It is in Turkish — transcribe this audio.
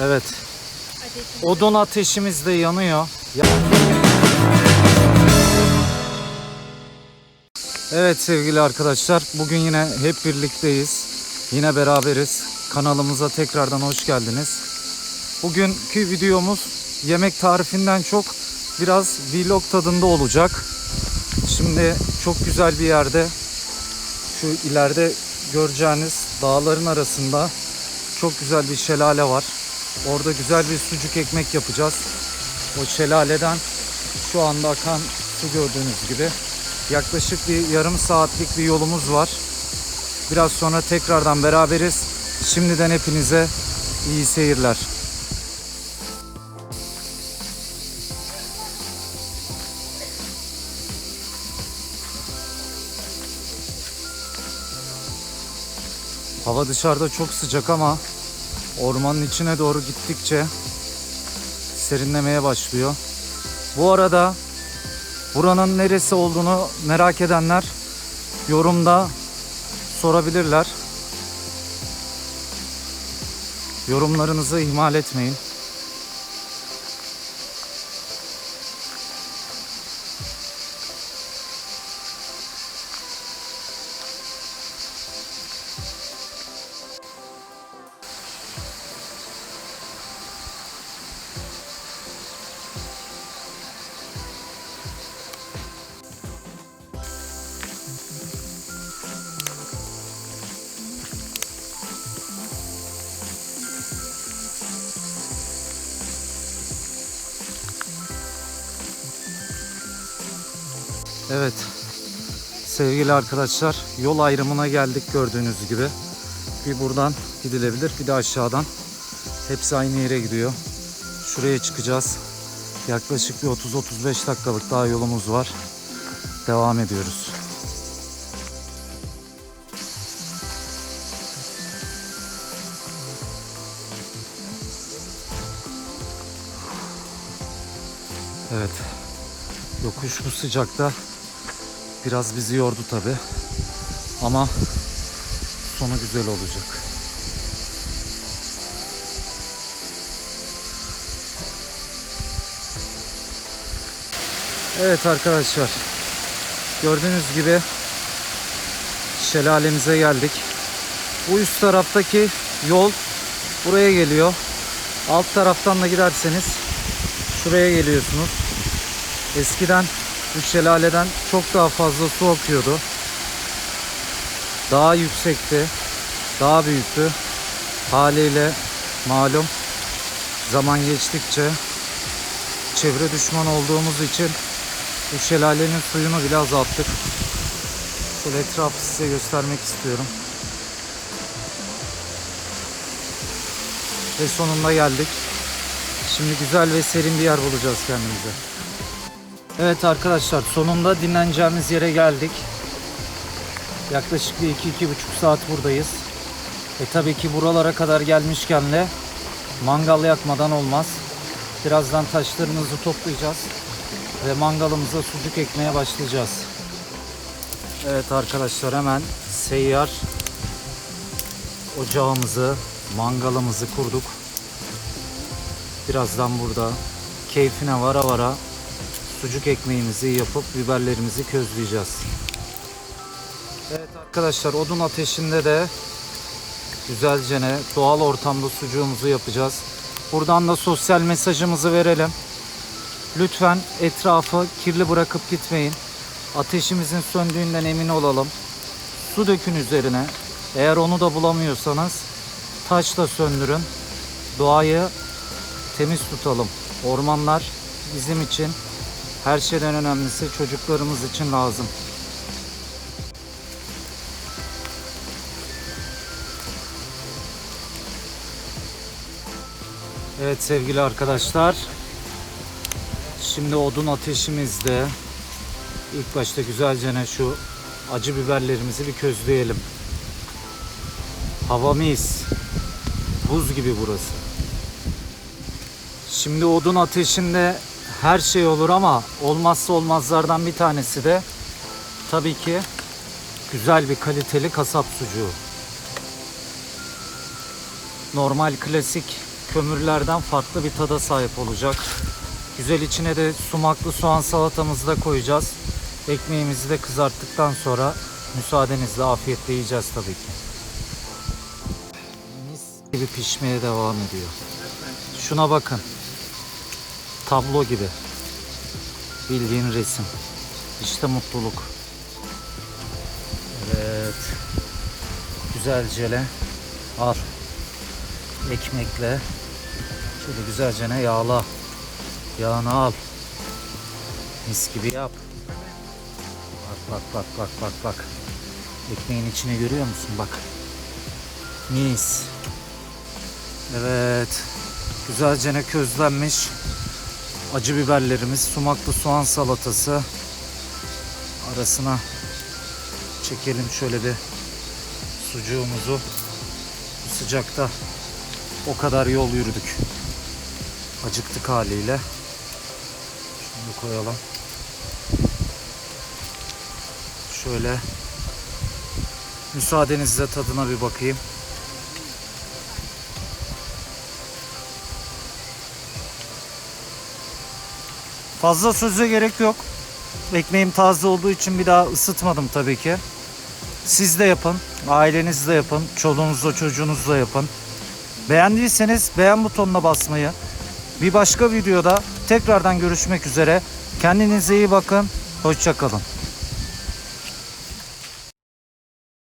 Evet. Odun ateşimiz de yanıyor. Ya- Evet sevgili arkadaşlar, bugün yine hep birlikteyiz. Yine beraberiz. Kanalımıza tekrardan hoş geldiniz. Bugünkü videomuz yemek tarifinden çok biraz vlog tadında olacak. Şimdi çok güzel bir yerde şu ileride göreceğiniz dağların arasında çok güzel bir şelale var. Orada güzel bir sucuk ekmek yapacağız. O şelaleden şu anda akan su gördüğünüz gibi. Yaklaşık bir yarım saatlik bir yolumuz var. Biraz sonra tekrardan beraberiz. Şimdiden hepinize iyi seyirler. Hava dışarıda çok sıcak ama ormanın içine doğru gittikçe serinlemeye başlıyor. Bu arada buranın neresi olduğunu merak edenler yorumda sorabilirler. Yorumlarınızı ihmal etmeyin. Evet. Sevgili arkadaşlar, yol ayrımına geldik gördüğünüz gibi. Bir buradan gidilebilir, bir de aşağıdan. Hepsi aynı yere gidiyor. Şuraya çıkacağız. Yaklaşık bir 30-35 dakikalık daha yolumuz var. Devam ediyoruz. Evet. Yokuş bu sıcakta biraz bizi yordu tabi. Ama sonu güzel olacak. Evet arkadaşlar. Gördüğünüz gibi şelalemize geldik. Bu üst taraftaki yol buraya geliyor. Alt taraftan da giderseniz şuraya geliyorsunuz. Eskiden bu şelaleden çok daha fazla su akıyordu. Daha yüksekti. Daha büyüktü. Haliyle malum zaman geçtikçe çevre düşman olduğumuz için bu şelalenin suyunu bile azalttık. Şöyle etrafı size göstermek istiyorum. Ve sonunda geldik. Şimdi güzel ve serin bir yer bulacağız kendimize. Evet arkadaşlar sonunda dinleneceğimiz yere geldik. Yaklaşık bir 2-2,5 saat buradayız. E tabii ki buralara kadar gelmişken de mangal yakmadan olmaz. Birazdan taşlarımızı toplayacağız ve mangalımıza sucuk ekmeye başlayacağız. Evet arkadaşlar hemen seyyar ocağımızı, mangalımızı kurduk. Birazdan burada keyfine vara vara sucuk ekmeğimizi yapıp biberlerimizi közleyeceğiz. Evet arkadaşlar odun ateşinde de güzelce ne doğal ortamda sucuğumuzu yapacağız. Buradan da sosyal mesajımızı verelim. Lütfen etrafı kirli bırakıp gitmeyin. Ateşimizin söndüğünden emin olalım. Su dökün üzerine. Eğer onu da bulamıyorsanız taşla söndürün. Doğayı temiz tutalım. Ormanlar bizim için her şeyden önemlisi çocuklarımız için lazım. Evet sevgili arkadaşlar. Şimdi odun ateşimizde ilk başta güzelce ne şu acı biberlerimizi bir közleyelim. Hava mis. Buz gibi burası. Şimdi odun ateşinde her şey olur ama olmazsa olmazlardan bir tanesi de tabii ki güzel bir kaliteli kasap sucuğu. Normal klasik kömürlerden farklı bir tada sahip olacak. Güzel içine de sumaklı soğan salatamızı da koyacağız. Ekmeğimizi de kızarttıktan sonra müsaadenizle afiyetle yiyeceğiz tabii ki. Mis gibi pişmeye devam ediyor. Şuna bakın. Tablo gibi. Bildiğin resim. İşte mutluluk. Evet. Güzelce al. Ekmekle. Şöyle güzelce ne yağla. Yağını al. Mis gibi yap. Bak bak bak bak bak bak. Ekmeğin içine görüyor musun? Bak. Mis. Evet. Güzelce ne közlenmiş. Acı biberlerimiz, sumaklı soğan salatası. Arasına çekelim şöyle bir sucuğumuzu. Bu sıcakta o kadar yol yürüdük. Acıktık haliyle. Şunu koyalım. Şöyle müsaadenizle tadına bir bakayım. Fazla söze gerek yok. Ekmeğim taze olduğu için bir daha ısıtmadım tabii ki. Siz de yapın, aileniz de yapın, çoluğunuzla çocuğunuzla yapın. Beğendiyseniz beğen butonuna basmayı, bir başka videoda tekrardan görüşmek üzere. Kendinize iyi bakın, hoşçakalın.